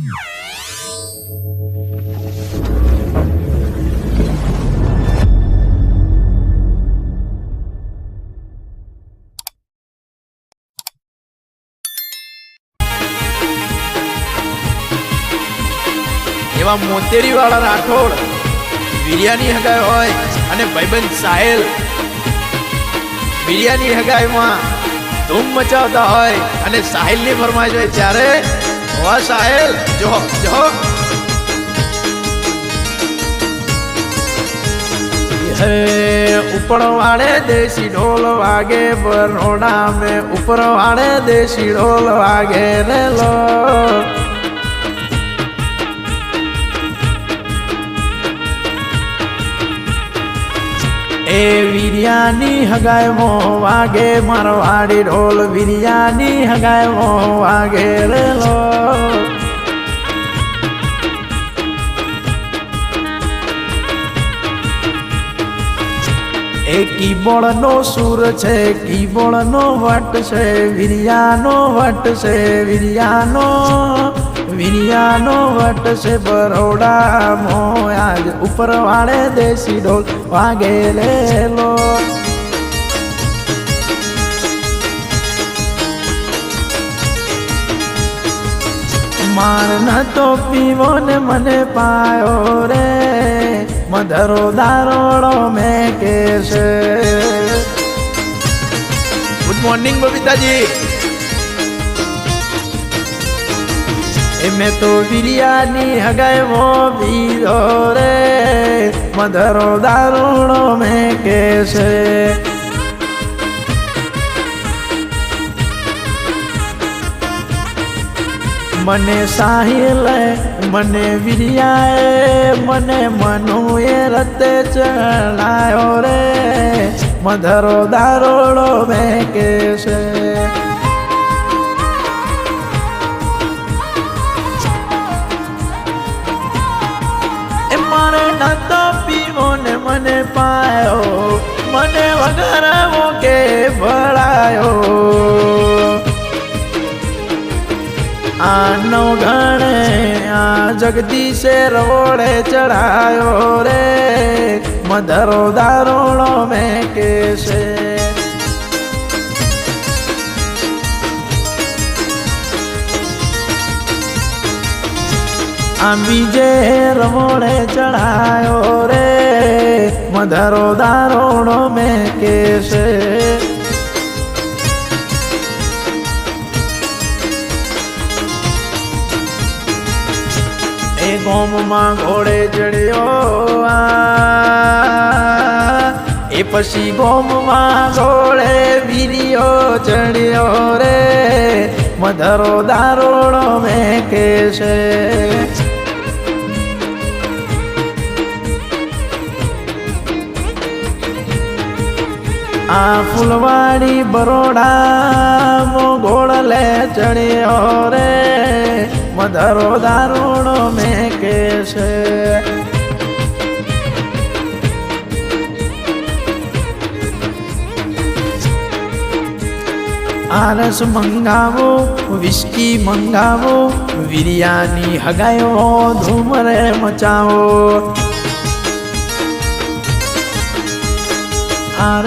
એવા મોતેરી વાળા રાઠોડ, બિરયાની હગાઈ હોય અને ભાઈબંધ સાહેલ. બિરયાની હગાઈમાં ધૂમ મચાવતા હોય અને સાહિલની ફરમાઈશ હોય ત્યારે વાહ સાહેલ જો જો. હે, ઉપર વાળે દેશી ઢોલ વાગે બરોડા में ઉપર વાળે દેશી ઢોલ વાગે રે લો વીર્યાની હગાય મો વાગે મારવાડી ઢોલ બિરયાની હગાય મો વાગે રેલો એ કીબોર્ડનો સુર છે, કીબોર્ડનો વટ છે વિરિયાનો વટ છે વીર્યાનો વીર્યાનો વટ છે બરોડા મો આજ ઉપર વાળે દેશી ઢોલ વાગે લેલો માર ન તો પીવો ને મને પાયો રે. મધરો દારોડો મેં કે છે ગુડ મોર્નિંગ બબીતાજી. એ મેં તો બિરિયાની હગાયો બીજો રે મધરો દારૂણો મેં કેશે. મને સાહિલે, મને વિરિયાએ મને મનુએ રતે ચણાયો રે, મધરો દારોડો મેં કે નતો પીવો ને મને પાયો, મને વગર કે ભળાયો. આનો ગણે આ જગદીશે રોડે ચડાયો રે, મધરો દારૂણો મેં કે છે આ બીજે રમોડે ચડાયો રે. મધરો દારોણો મેં કેશે એ ગોમમાં ઘોડે ચડ્યો આ. એ પછી ગોમમાં ઘોડે વીર્યો ચડ્યો રે. મધરો દારોડો મેં કે આ ફૂલવાડી બરોડા મોગોળ લે ચડ્યો રે. મધરો દારૂણો મેં છે આરસ મંગાવો, વિસ્કી મંગાવો બિરયાની હગાયો ધૂમરે મચાવો.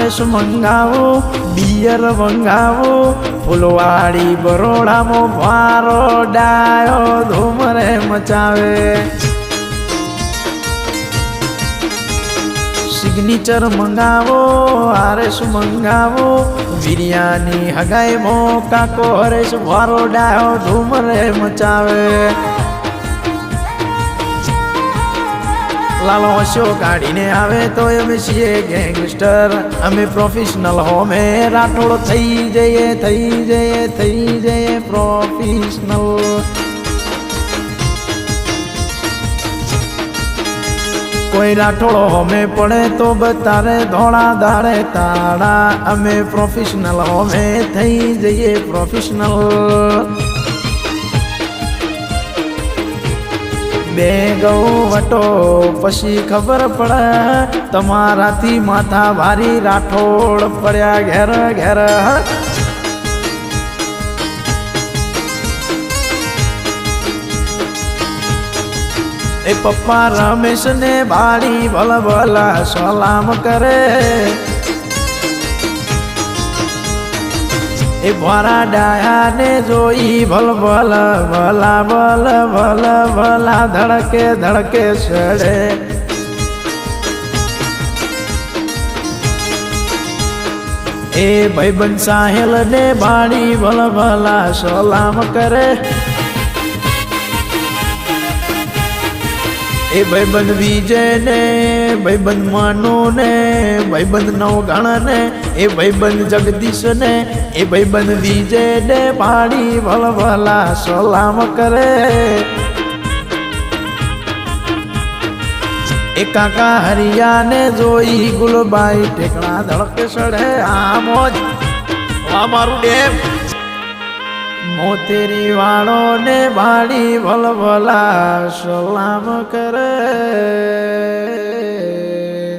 આરસ મંગાવો, બિયર મંગાવો ફૂલવાડી બરોડામાં મારો ડાયો ધૂમરે મચાવે. સિગ્નેચર મંગાવો આરસ મંગાવો, બિરયાની હગાઈ મો કાકો હરેશ મારો ડાયો ધૂમરે મચાવે. લાલો હસ્યો કાઢીને આવે તો અમે છીએ ગેંગસ્ટર. અમે પ્રોફેશનલ હોમે, રાઠોડ થઈ જઈએ થઈ જઈએ થઈ જઈએ પ્રોફેશનલ કોઈ રાઠોડો હોમે પડે તો બતારે ધોળા, ધારે તાળા. અમે પ્રોફેશનલ હોમે, થઈ જઈએ પ્રોફેશનલ બે ગૌ વટો, પછી ખબર પડે, તમારાથી માથા ભારી રાઠોડ પડ્યા ઘેર ઘેર. એ પપ્પા રમેશ ને બાળી ભલ ભલા સલામ કરે. એ ભરા ડાયાને જોઈ ભલ ભલ, ભલા ભલ ભલ ભલા, ધડકે ધડકે સડે એ ભાઈબંધ સાહેલ ને બાળી ભલ ભલા સલામ કરે. એ ભાઈબંધ વિજય ને, ભાઈબંધ માનો ને, ભાઈબંધ ગાણા ને, એ ભાઈબંધ જગદીશ ને, એ ભાઈબંધ વિજય ને, પાડી ભલ ભલા સલામ કરે. એ કાકા હરિયા ને જોઈ ગુલબાઈ ટેકડા ધડકે સડે આ મોજ. આ મારું ડેમ. મોતીરી વાળો ને બાળી ભલભલા સલામ કરે.